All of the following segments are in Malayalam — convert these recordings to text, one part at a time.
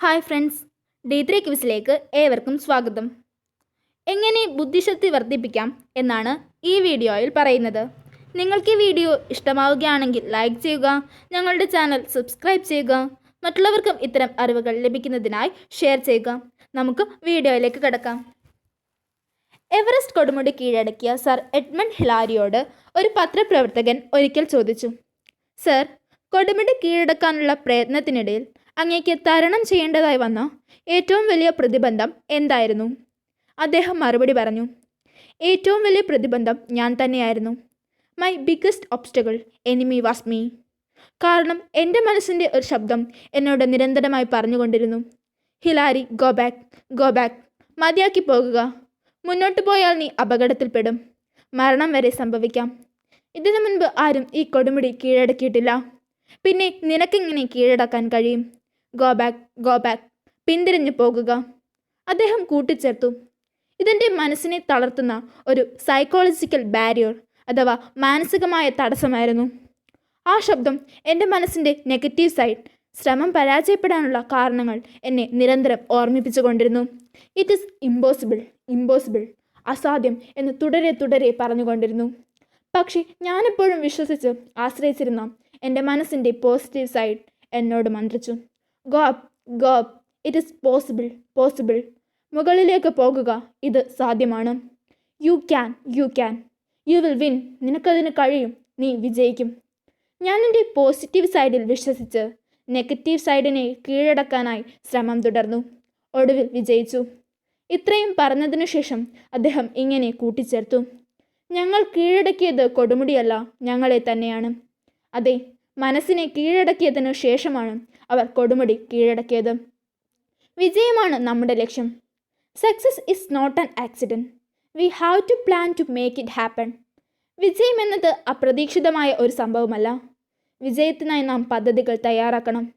Hi friends. ഡി ത്രീ ക്വിസിലേക്ക് ഏവർക്കും സ്വാഗതം. എങ്ങനെ ബുദ്ധിശക്തി വർദ്ധിപ്പിക്കാം എന്നാണ് ഈ വീഡിയോയിൽ പറയുന്നത്. നിങ്ങൾക്ക് ഈ വീഡിയോ ഇഷ്ടമാവുകയാണെങ്കിൽ ലൈക്ക് ചെയ്യുക ഞങ്ങളുടെ ചാനൽ സബ്സ്ക്രൈബ് ചെയ്യുക മറ്റുള്ളവർക്കും ഇത്തരം അറിവുകൾ ലഭിക്കുന്നതിനായി ഷെയർ ചെയ്യുക. നമുക്ക് വീഡിയോയിലേക്ക് കിടക്കാം. എവറസ്റ്റ് കൊടുമുടി കീഴടക്കിയ സർ എഡ്മണ്ട് ഹിലാരിയോട് ഒരു പത്രപ്രവർത്തകൻ ഒരിക്കൽ ചോദിച്ചു സർ കൊടുമുടി കീഴടക്കാനുള്ള പ്രയത്നത്തിനിടയിൽ അങ്ങേക്ക് തരണം ചെയ്യേണ്ടതായി വന്ന ഏറ്റവും വലിയ പ്രതിബന്ധം എന്തായിരുന്നു? അദ്ദേഹം മറുപടി പറഞ്ഞു ഏറ്റവും വലിയ പ്രതിബന്ധം ഞാൻ തന്നെയായിരുന്നു. My biggest obstacle enemy was me കാരണം എന്റെ മനസ്സിന്റെ ഒരു ശബ്ദം എന്നോട് നിരന്തരമായി പറഞ്ഞുകൊണ്ടിരുന്നു. Hillary go back go back മതിയാക്കി പോകുക. മുന്നോട്ട് പോയാൽ നീ അപകടത്തിൽപ്പെടും. മരണം വരെ സംഭവിക്കാം. ഇതിനു മുൻപ് ആരും ഈ കൊടുമുടി കീഴടക്കിയിട്ടില്ല. പിന്നെ നിനക്കിങ്ങനെ കീഴടക്കാൻ കഴിയും? ഗോ ബാക്ക് ഗോ ബാക്ക് പിന്തിരിഞ്ഞു പോകുക. അദ്ദേഹം കൂട്ടിച്ചേർത്തു. ഇതെന്റെ മനസ്സിനെ തളർത്തുന്ന ഒരു സൈക്കോളജിക്കൽ ബാരിയർ അഥവാ മാനസികമായ തടസ്സമായിരുന്നു. ആ ശബ്ദം എന്റെ മനസ്സിന്റെ നെഗറ്റീവ് സൈഡ് ശ്രമം പരാജയപ്പെടാനുള്ള കാരണങ്ങൾ എന്നെ നിരന്തരം ഓർമ്മിപ്പിച്ചു കൊണ്ടിരുന്നു. ഇറ്റ് ഈസ് ഇമ്പോസിബിൾ ഇമ്പോസിബിൾ അസാധ്യം എന്ന് തുടരെ തുടരെ പറഞ്ഞുകൊണ്ടിരുന്നു പക്ഷേ ഞാനെപ്പോഴും വിശ്വസിച്ച് ആശ്രയിച്ചിരുന്ന എന്റെ മനസ്സിന്റെ പോസിറ്റീവ് സൈഡ് എന്നോട് മന്ത്രിച്ചു. Go up go up it is possible possible മുകളിലേക്ക് പോകുക ഇത് സാധ്യമാണ്. You can you can you will win നിനക്കതിന് കഴിയും. നീ വിജയിക്കും. ഞാൻ എന്റെ പോസിറ്റീവ് സൈഡിൽ വിശ്വസിച്ച് നെഗറ്റീവ് സൈഡിനെ കീഴടക്കാനായി ശ്രമം തുടർന്നു. ഒടുവിൽ വിജയിച്ചു. ഇത്രയും പറഞ്ഞതിനു ശേഷം അദ്ദേഹം ഇങ്ങനെ കൂട്ടിച്ചേർത്തു. ഞങ്ങൾ കീഴടക്കിയത് കൊടുമുടിയല്ല ഞങ്ങളെ തന്നെയാണ്. അതെ മനസ്സിനെ കീഴടക്കിയതിനു ശേഷമാണ് അവർ കൊടുമുടി കീഴടക്കിയത് വിജയമാണ് നമ്മുടെ ലക്ഷ്യം. Success is not an accident we have to plan to make it happen വിജയം എന്നത് അപ്രതീക്ഷിതമായ ഒരു സംഭവമല്ല. വിജയത്തിനായി നാം പദ്ധതികൾ തയ്യാറാക്കണം.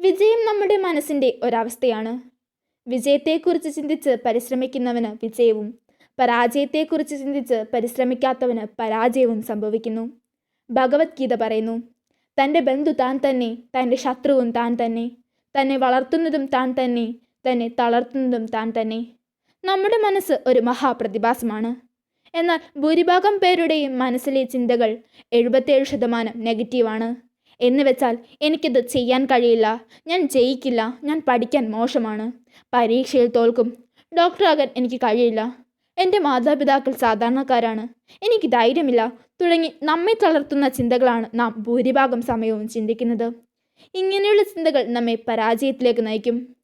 വിജയം നമ്മുടെ മനസ്സിന്റെ ഒരവസ്ഥയാണ്. വിജയത്തെക്കുറിച്ച് ചിന്തിച്ച് പരിശ്രമിക്കുന്നവന് വിജയവും പരാജയത്തെക്കുറിച്ച് ചിന്തിച്ച് പരിശ്രമിക്കാത്തവന് പരാജയവും സംഭവിക്കുന്നു. ഭഗവത്ഗീത പറയുന്നു തന്റെ ബന്ധു താൻ തന്നെ തന്റെ ശത്രുവും താൻ തന്നെ തന്നെ വളർത്തുന്നതും താൻ തന്നെ തന്നെ തളർത്തുന്നതും താൻ തന്നെ. നമ്മുടെ മനസ്സ് ഒരു മഹാപ്രതിഭാസമാണ്. എന്നാൽ ഭൂരിഭാഗം പേരുടെയും മനസ്സിലെ ചിന്തകൾ എഴുപത്തേഴ് ശതമാനം നെഗറ്റീവാണ്. എന്ന് വെച്ചാൽ എനിക്കിത് ചെയ്യാൻ കഴിയില്ല ഞാൻ ജയിക്കില്ല ഞാൻ പഠിക്കാൻ മോശമാണ്. പരീക്ഷയിൽ തോൽക്കും. ഡോക്ടറാകാൻ എനിക്ക് കഴിയില്ല. എന്റെ മാതാപിതാക്കൾ സാധാരണക്കാരാണ്. എനിക്ക് ധൈര്യമില്ല. തുടങ്ങി നമ്മെ തളർത്തുന്ന ചിന്തകളാണ് നാം ഭൂരിഭാഗം സമയവും ചിന്തിക്കുന്നത്. ഇങ്ങനെയുള്ള ചിന്തകൾ നമ്മെ പരാജയത്തിലേക്ക് നയിക്കും.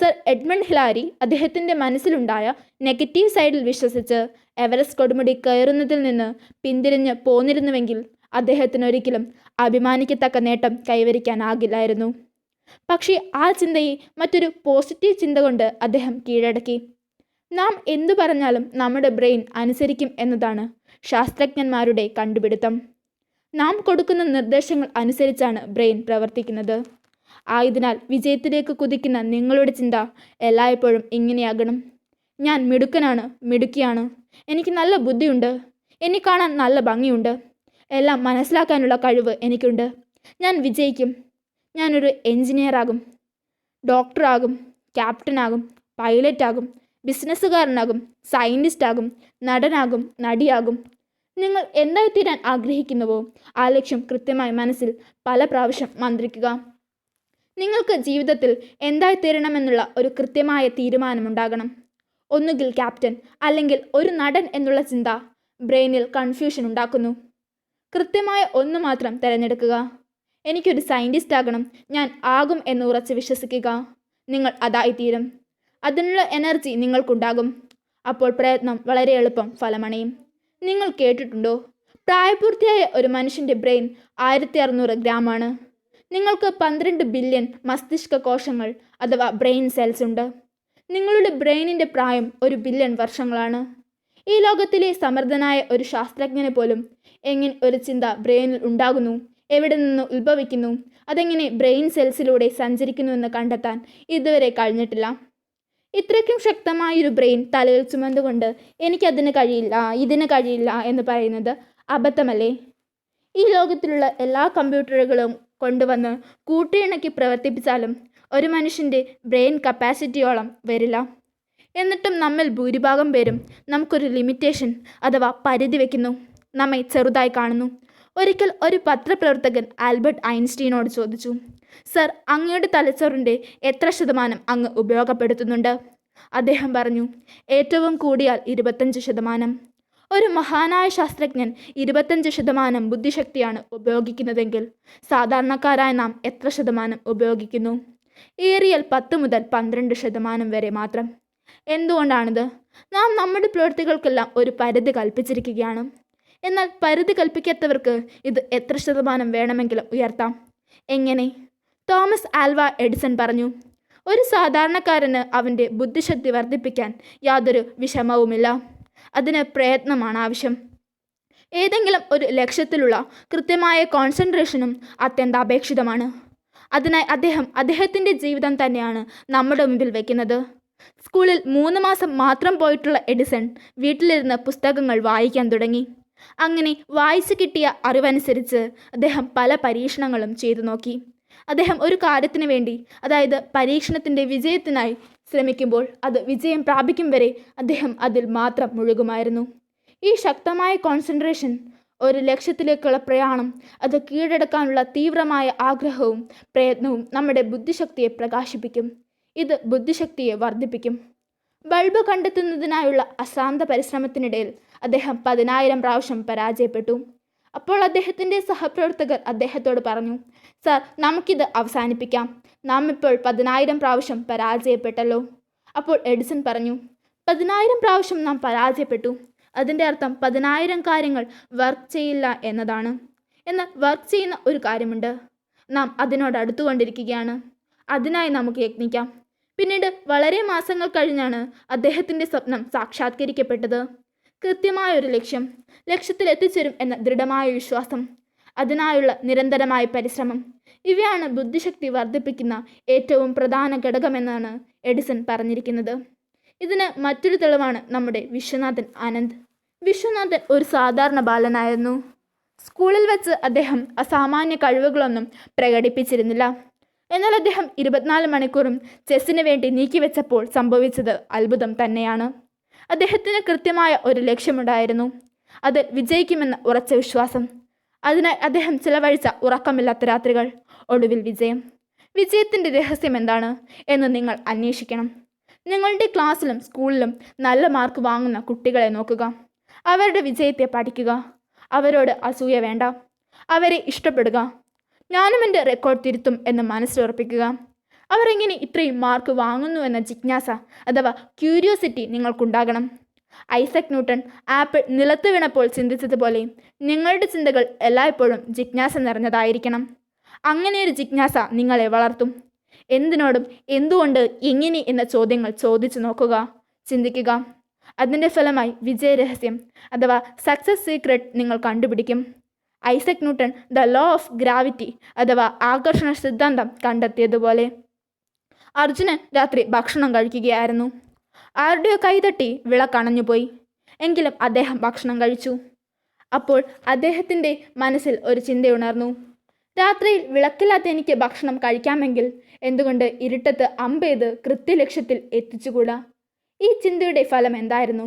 സർ എഡ്മണ്ട് ഹിലാരി അദ്ദേഹത്തിന്റെ മനസ്സിലുണ്ടായ നെഗറ്റീവ് സൈഡിൽ വിശ്വസിച്ച് എവറസ്റ്റ് കൊടുമുടി കയറുന്നതിൽ നിന്ന് പിന്തിരിഞ്ഞ് പോന്നിരുന്നുവെങ്കിൽ അദ്ദേഹത്തിന് ഒരിക്കലും അഭിമാനിക്കത്തക്ക നേട്ടം കൈവരിക്കാനാകില്ലായിരുന്നു. പക്ഷേ ആ ചിന്തയെ മറ്റൊരു പോസിറ്റീവ് ചിന്ത കൊണ്ട് അദ്ദേഹം കീഴടക്കി. നാം എന്തു പറഞ്ഞാലും നമ്മുടെ ബ്രെയിൻ അനുസരിക്കും എന്നതാണ് ശാസ്ത്രജ്ഞന്മാരുടെ കണ്ടുപിടുത്തം. നാം കൊടുക്കുന്ന നിർദ്ദേശങ്ങൾ അനുസരിച്ചാണ് ബ്രെയിൻ പ്രവർത്തിക്കുന്നത്. ആയതിനാൽ വിജയത്തിലേക്ക് കുതിക്കുന്ന നിങ്ങളുടെ ചിന്ത എല്ലായ്പ്പോഴും ഇങ്ങനെയാകണം. ഞാൻ മിടുക്കനാണ് മിടുക്കിയാണ്. എനിക്ക് നല്ല ബുദ്ധിയുണ്ട്. എന്നെ കാണാൻ നല്ല ഭംഗിയുണ്ട്. എല്ലാം മനസ്സിലാക്കാനുള്ള കഴിവ് എനിക്കുണ്ട്. ഞാൻ വിജയിക്കും. ഞാനൊരു എൻജിനീയറാകും ഡോക്ടറാകും. ക്യാപ്റ്റനാകും. പൈലറ്റാകും. ബിസിനസ്സുകാരനാകും സയന്റിസ്റ്റാകും നടനാകും നടിയാകും. നിങ്ങൾ എന്തായി തീരാൻ ആഗ്രഹിക്കുന്നുവോ? ആ ലക്ഷ്യം കൃത്യമായി മനസ്സിൽ പല പ്രാവശ്യം മന്ത്രിക്കുക. നിങ്ങൾക്ക് ജീവിതത്തിൽ എന്തായി തീരണമെന്നുള്ള ഒരു കൃത്യമായ തീരുമാനമുണ്ടാകണം. ഒന്നുകിൽ ക്യാപ്റ്റൻ അല്ലെങ്കിൽ ഒരു നടൻ എന്നുള്ള ചിന്ത ബ്രെയിനിൽ കൺഫ്യൂഷൻ ഉണ്ടാക്കുന്നു. കൃത്യമായ ഒന്ന് മാത്രം തിരഞ്ഞെടുക്കുക. എനിക്കൊരു സയന്റിസ്റ്റ് ആകണം ഞാൻ ആകും എന്ന് ഉറച്ച് വിശ്വസിക്കുക. നിങ്ങൾ അതായിത്തീരും. അതിനുള്ള എനർജി നിങ്ങൾക്കുണ്ടാകും. അപ്പോൾ പ്രയത്നം വളരെ എളുപ്പം ഫലമണയും. നിങ്ങൾ കേട്ടിട്ടുണ്ടോ? പ്രായപൂർത്തിയായ ഒരു മനുഷ്യന്റെ ബ്രെയിൻ ആയിരത്തി അറുന്നൂറ് ഗ്രാമാണ്. നിങ്ങൾക്ക് പന്ത്രണ്ട് ബില്യൺ മസ്തിഷ്ക കോശങ്ങൾ അഥവാ ബ്രെയിൻ സെൽസ് ഉണ്ട്. നിങ്ങളുടെ ബ്രെയിനിന്റെ പ്രായം ഒരു ബില്യൺ വർഷങ്ങളാണ്. ഈ ലോകത്തിലെ സമർത്ഥനായ ഒരു ശാസ്ത്രജ്ഞനെ പോലും എങ്ങനെ ഒരു ചിന്ത ബ്രെയിനിൽ ഉണ്ടാകുന്നു എവിടെ നിന്ന് ഉത്ഭവിക്കുന്നു അതെങ്ങനെ ബ്രെയിൻ സെൽസിലൂടെ സഞ്ചരിക്കുന്നുവെന്ന് കണ്ടെത്താൻ ഇതുവരെ കഴിഞ്ഞിട്ടില്ല. ഇത്രയ്ക്കും ശക്തമായൊരു ബ്രെയിൻ തലയിൽ ചുമന്നുകൊണ്ട് എനിക്കതിന് കഴിയില്ല ഇതിന് കഴിയില്ല എന്ന് പറയുന്നത് അബദ്ധമല്ലേ? ഈ ലോകത്തിലുള്ള എല്ലാ കമ്പ്യൂട്ടറുകളും കൊണ്ടുവന്ന് കൂട്ടിയിണക്കി പ്രവർത്തിപ്പിച്ചാലും ഒരു മനുഷ്യന്റെ ബ്രെയിൻ കപ്പാസിറ്റിയോളം വരില്ല. എന്നിട്ടും നമ്മിൽ ഭൂരിഭാഗം പേരും നമുക്കൊരു ലിമിറ്റേഷൻ അഥവാ പരിധി വയ്ക്കുന്നു നമ്മെ ചെറുതായി കാണുന്നു. ഒരിക്കൽ ഒരു പത്രപ്രവർത്തകൻ ആൽബർട്ട് ഐൻസ്റ്റീനോട് ചോദിച്ചു സർ അങ്ങയുടെ തലച്ചോറിന്റെ എത്ര ശതമാനം അങ്ങ് ഉപയോഗപ്പെടുത്തുന്നുണ്ട്? അദ്ദേഹം പറഞ്ഞു ഏറ്റവും കൂടിയാൽ ഇരുപത്തഞ്ച് ശതമാനം. ഒരു മഹാനായ ശാസ്ത്രജ്ഞൻ ഇരുപത്തഞ്ച് ശതമാനം ബുദ്ധിശക്തിയാണ് ഉപയോഗിക്കുന്നതെങ്കിൽ സാധാരണക്കാരായ നാം എത്ര ശതമാനം ഉപയോഗിക്കുന്നു? ഏറിയൽ പത്ത് മുതൽ പന്ത്രണ്ട് ശതമാനം വരെ മാത്രം. എന്തുകൊണ്ടാണിത്? നാം നമ്മുടെ പ്രവൃത്തികൾക്കെല്ലാം ഒരു പരിധി കൽപ്പിച്ചിരിക്കുകയാണ്. എന്നാൽ പരിധി കൽപ്പിക്കാത്തവർക്ക് ഇത് എത്ര ശതമാനം വേണമെങ്കിലും ഉയർത്താം. എങ്ങനെ? തോമസ് ആൽവ എഡിസൺ പറഞ്ഞു ഒരു സാധാരണക്കാരന് അവന്റെ ബുദ്ധിശക്തി വർദ്ധിപ്പിക്കാൻ യാതൊരു വിഷമവുമില്ല. അതിന് പ്രയത്നമാണ് ആവശ്യം. ഏതെങ്കിലും ഒരു ലക്ഷ്യത്തിലുള്ള കൃത്യമായ കോൺസെൻട്രേഷനും അത്യന്താപേക്ഷിതമാണ്. അതിനായി അദ്ദേഹം അദ്ദേഹത്തിന്റെ ജീവിതം തന്നെയാണ് നമ്മുടെ മുമ്പിൽ വയ്ക്കുന്നത് സ്കൂളിൽ മൂന്ന് മാസം മാത്രം പോയിട്ടുള്ള എഡിസൺ വീട്ടിലിരുന്ന് പുസ്തകങ്ങൾ വായിക്കാൻ തുടങ്ങി. അങ്ങനെ വായിച്ചു കിട്ടിയ അറിവനുസരിച്ച് അദ്ദേഹം പല പരീക്ഷണങ്ങളും ചെയ്തു നോക്കി. അദ്ദേഹം ഒരു കാര്യത്തിന് വേണ്ടി അതായത് പരീക്ഷണത്തിന്റെ വിജയത്തിനായി ശ്രമിക്കുമ്പോൾ അത് വിജയം പ്രാപിക്കും വരെ അദ്ദേഹം അതിൽ മാത്രം മുഴുകുമായിരുന്നു. ഈ ശക്തമായ കോൺസെൻട്രേഷൻ ഒരു ലക്ഷ്യത്തിലേക്കുള്ള പ്രയാണം അത് കീഴടക്കാനുള്ള തീവ്രമായ ആഗ്രഹവും പ്രയത്നവും നമ്മുടെ ബുദ്ധിശക്തിയെ പ്രകാശിപ്പിക്കും. ഇത് ബുദ്ധിശക്തിയെ വർദ്ധിപ്പിക്കും. ബൾബ് കണ്ടെത്തുന്നതിനായുള്ള അശാന്ത പരിശ്രമത്തിനിടയിൽ അദ്ദേഹം പതിനായിരം പ്രാവശ്യം പരാജയപ്പെട്ടു. അപ്പോൾ അദ്ദേഹത്തിന്റെ സഹപ്രവർത്തകർ അദ്ദേഹത്തോട് പറഞ്ഞു സർ നമുക്കിത് അവസാനിപ്പിക്കാം. നാം ഇപ്പോൾ പതിനായിരം പ്രാവശ്യം പരാജയപ്പെട്ടല്ലോ. അപ്പോൾ എഡിസൺ പറഞ്ഞു പതിനായിരം പ്രാവശ്യം നാം പരാജയപ്പെട്ടു. അതിന്റെ അർത്ഥം പതിനായിരം കാര്യങ്ങൾ വർക്ക് ചെയ്യില്ല എന്നതാണ്. എന്നാൽ വർക്ക് ചെയ്യുന്ന ഒരു കാര്യമുണ്ട്. നാം അതിനോട് അടുത്തുകൊണ്ടിരിക്കുകയാണ്. അതിനായി നമുക്ക് യത്നിക്കാം. പിന്നീട് വളരെ മാസങ്ങൾ കഴിഞ്ഞാണ് അദ്ദേഹത്തിന്റെ സ്വപ്നം സാക്ഷാത്കരിക്കപ്പെട്ടത്. കൃത്യമായ ഒരു ലക്ഷ്യം ലക്ഷ്യത്തിൽ എത്തിച്ചേരും എന്ന ദൃഢമായ വിശ്വാസം അതിനായുള്ള നിരന്തരമായ പരിശ്രമം ഇവയാണ് ബുദ്ധിശക്തി വർദ്ധിപ്പിക്കുന്ന ഏറ്റവും പ്രധാന ഘടകമെന്നാണ് എഡിസൺ പറഞ്ഞിരിക്കുന്നത്. ഇതിന് മറ്റൊരു തെളിവാണ് നമ്മുടെ വിശ്വനാഥൻ ആനന്ദ്. വിശ്വനാഥൻ ഒരു സാധാരണ ബാലനായിരുന്നു. സ്കൂളിൽ വെച്ച് അദ്ദേഹം അസാമാന്യ കഴിവുകളൊന്നും പ്രകടിപ്പിച്ചിരുന്നില്ല. എന്നാൽ അദ്ദേഹം ഇരുപത്തിനാല് മണിക്കൂറും ചെസ്സിന് വേണ്ടി നീക്കിവെച്ചപ്പോൾ സംഭവിച്ചത് അത്ഭുതം തന്നെയാണ്. അദ്ദേഹത്തിന് കൃത്യമായ ഒരു ലക്ഷ്യമുണ്ടായിരുന്നു. അത് വിജയിക്കുമെന്ന ഉറച്ച വിശ്വാസം. അതിനായി അദ്ദേഹം ചിലവഴിച്ച ഉറക്കമില്ലാത്ത രാത്രികൾ ഒടുവിൽ വിജയം. വിജയത്തിന്റെ രഹസ്യം എന്താണ് എന്ന് നിങ്ങൾ അന്വേഷിക്കണം. നിങ്ങളുടെ ക്ലാസ്സിലും സ്കൂളിലും നല്ല മാർക്ക് വാങ്ങുന്ന കുട്ടികളെ നോക്കുക. അവരുടെ വിജയത്തെ പഠിക്കുക. അവരോട് അസൂയ വേണ്ട. അവരെ ഇഷ്ടപ്പെടുക. ഞാനും എന്റെ റെക്കോർഡ് തിരുത്തും എന്ന് മനസ്സിലുറപ്പിക്കുക. അവർ എങ്ങനെ ഇത്രയും മാർക്ക് വാങ്ങുന്നു എന്ന ജിജ്ഞാസ അഥവാ ക്യൂരിയോസിറ്റി നിങ്ങൾക്കുണ്ടാകണം. ഐസക് ന്യൂട്ടൺ ആപ്പിൾ നിലത്ത് വീണപ്പോൾ ചിന്തിച്ചതുപോലെ നിങ്ങളുടെ ചിന്തകൾ എല്ലായ്പ്പോഴും ജിജ്ഞാസ നിറഞ്ഞതായിരിക്കണം. അങ്ങനെ ഒരു ജിജ്ഞാസ നിങ്ങളെ വളർത്തും. എന്തിനോടും എന്തുകൊണ്ട് എങ്ങനെ എന്ന ചോദ്യങ്ങൾ ചോദിച്ചു നോക്കുക ചിന്തിക്കുക. അതിന്റെ ഫലമായി വിജയരഹസ്യം അഥവാ സക്സസ് സീക്രട്ട് നിങ്ങൾ കണ്ടുപിടിക്കും. Isaac Newton the law of gravity അഥവാ ആകർഷണ സിദ്ധാന്തം കണ്ടെത്തിയതുപോലെ. അർജുനൻ രാത്രി ഭക്ഷണം കഴിക്കുകയായിരുന്നു. ആരുടെയോ കൈതട്ടി വിളക്കണഞ്ഞുപോയി എങ്കിലും അദ്ദേഹം ഭക്ഷണം കഴിച്ചു. അപ്പോൾ അദ്ദേഹത്തിന്റെ മനസ്സിൽ ഒരു ചിന്തയുണർന്നു രാത്രിയിൽ വിളക്കില്ലാത്ത എനിക്ക് ഭക്ഷണം കഴിക്കാമെങ്കിൽ എന്തുകൊണ്ട് ഇരുട്ടത്ത് അമ്പെയ്ത് കൃത്യലക്ഷ്യത്തിൽ എത്തിച്ചുകൂടാ? ഈ ചിന്തയുടെ ഫലം എന്തായിരുന്നു?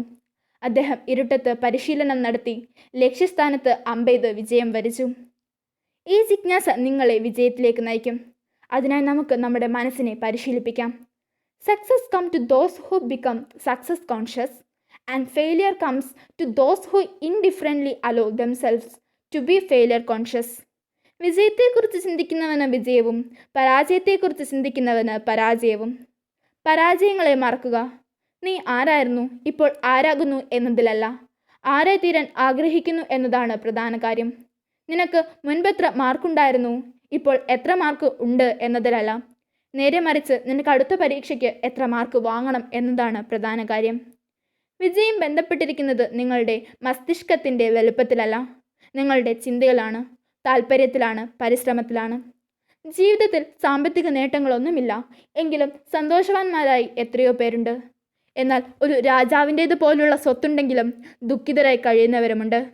അദ്ദേഹം ഇരുട്ടത്ത് പരിശീലനം നടത്തി. ലക്ഷ്യസ്ഥാനത്ത് അമ്പെയ്ത് വിജയം വരിച്ചു. ഈ ജിജ്ഞാസ നിങ്ങളെ വിജയത്തിലേക്ക് നയിക്കും. അതിനായി നമുക്ക് നമ്മുടെ മനസ്സിനെ പരിശീലിപ്പിക്കാം. Success come to those who become success conscious and failure comes to those who indifferently allow themselves to be failure conscious വിജയത്തെക്കുറിച്ച് ചിന്തിക്കുന്നവന് വിജയവും പരാജയത്തെക്കുറിച്ച് ചിന്തിക്കുന്നവന് പരാജയവും. പരാജയങ്ങളെ മറക്കുക. നീ ആരായിരുന്നു? ഇപ്പോൾ ആരാകുന്നു എന്നതിലല്ല. ആരെ തീരാൻ ആഗ്രഹിക്കുന്നു എന്നതാണ് പ്രധാന കാര്യം. നിനക്ക് മുൻപെത്ര മാർക്കുണ്ടായിരുന്നു? ഇപ്പോൾ എത്ര മാർക്ക് ഉണ്ട് എന്നതിലല്ല. നേരെ മറിച്ച് നിനക്ക് അടുത്ത പരീക്ഷയ്ക്ക് എത്ര മാർക്ക് വാങ്ങണം എന്നതാണ് പ്രധാന കാര്യം. വിജയം ബന്ധപ്പെട്ടിരിക്കുന്നത് നിങ്ങളുടെ മസ്തിഷ്കത്തിന്റെ വലുപ്പത്തിലല്ല. നിങ്ങളുടെ ചിന്തകളാണ് താല്പര്യത്തിലാണ് പരിശ്രമത്തിലാണ്. ജീവിതത്തിൽ സാമ്പത്തിക നേട്ടങ്ങളൊന്നുമില്ല. എങ്കിലും സന്തോഷവാന്മാരായി എത്രയോ പേരുണ്ട്. എന്നാൽ ഒരു രാജാവിന്റേത് പോലുള്ള സ്വത്തുണ്ടെങ്കിലും ദുഃഖിതരായി കഴിയുന്നവരുമുണ്ട്.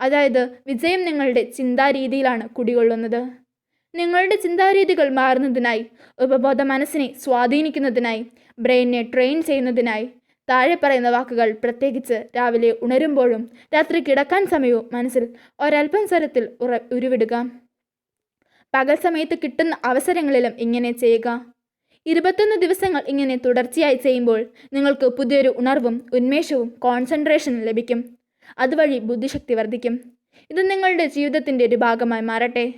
അതായത് വിജയം നിങ്ങളുടെ ചിന്താരീതിയിലാണ് കുടികൊള്ളുന്നത്. നിങ്ങളുടെ ചിന്താരീതികൾ മാറുന്നതിനായി ഉപബോധ മനസ്സിനെ സ്വാധീനിക്കുന്നതിനായി ബ്രെയിനിനെ ട്രെയിൻ ചെയ്യുന്നതിനായി താഴെ പറയുന്ന വാക്കുകൾ പ്രത്യേകിച്ച് രാവിലെ ഉണരുമ്പോഴും രാത്രി കിടക്കാൻ സമയവും മനസ്സിൽ ഒരൽപ്പം സ്വരത്തിൽ ഉറ ഉരുവിടുക. പകൽ സമയത്ത് കിട്ടുന്ന അവസരങ്ങളിലും ഇങ്ങനെ ചെയ്യുക. ഇരുപത്തൊന്ന് ദിവസങ്ങൾ ഇങ്ങനെ തുടർച്ചയായി ചെയ്യുമ്പോൾ നിങ്ങൾക്ക് പുതിയൊരു ഉണർവും ഉന്മേഷവും കോൺസെൻട്രേഷനും ലഭിക്കും. അതുവഴി ബുദ്ധിശക്തി വർദ്ധിക്കും. ഇത് നിങ്ങളുടെ ജീവിതത്തിന്റെ ഒരു ഭാഗമായി മാറട്ടെ.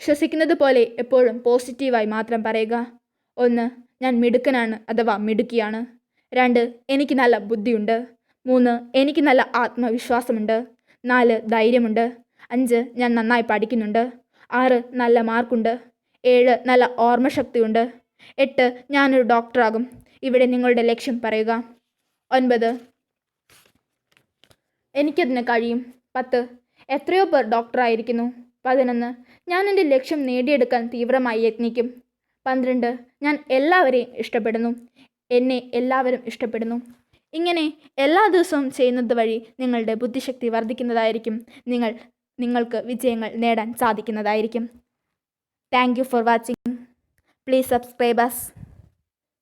ശ്വസിക്കുന്നത് പോലെ എപ്പോഴും പോസിറ്റീവായി മാത്രം പറയുക. ഒന്ന് ഞാൻ മിടുക്കനാണ് അഥവാ മിടുക്കിയാണ്. രണ്ട് എനിക്ക് നല്ല ബുദ്ധിയുണ്ട്. മൂന്ന് എനിക്ക് നല്ല ആത്മവിശ്വാസമുണ്ട്. നാല് ധൈര്യമുണ്ട്. അഞ്ച് ഞാൻ നന്നായി പഠിക്കുന്നുണ്ട്. ആറ് നല്ല മാർക്കുണ്ട് ഏഴ് നല്ല ഓർമ്മശക്തിയുണ്ട്. എട്ട് ഞാനൊരു ഡോക്ടറാകും. ഇവിടെ നിങ്ങളുടെ ലക്ഷ്യം പറയുക. ഒൻപത് എനിക്കതിന് കഴിയും. പത്ത് എത്രയോ പേർ ഡോക്ടറായിരിക്കുന്നു. പതിനൊന്ന് ഞാൻ എന്റെ ലക്ഷ്യം നേടിയെടുക്കാൻ തീവ്രമായി യത്നിക്കും. പന്ത്രണ്ട് ഞാൻ എല്ലാവരെയും ഇഷ്ടപ്പെടുന്നു. എന്നെ എല്ലാവരും ഇഷ്ടപ്പെടുന്നു. ഇങ്ങനെ എല്ലാ ദിവസവും ചെയ്യുന്നത് വഴി നിങ്ങളുടെ ബുദ്ധിശക്തി വർദ്ധിക്കുന്നതായിരിക്കും. നിങ്ങൾ നിങ്ങൾക്ക് വിജയങ്ങൾ നേടാൻ സാധിക്കുന്നതായിരിക്കും. Thank you for watching. Please subscribe us.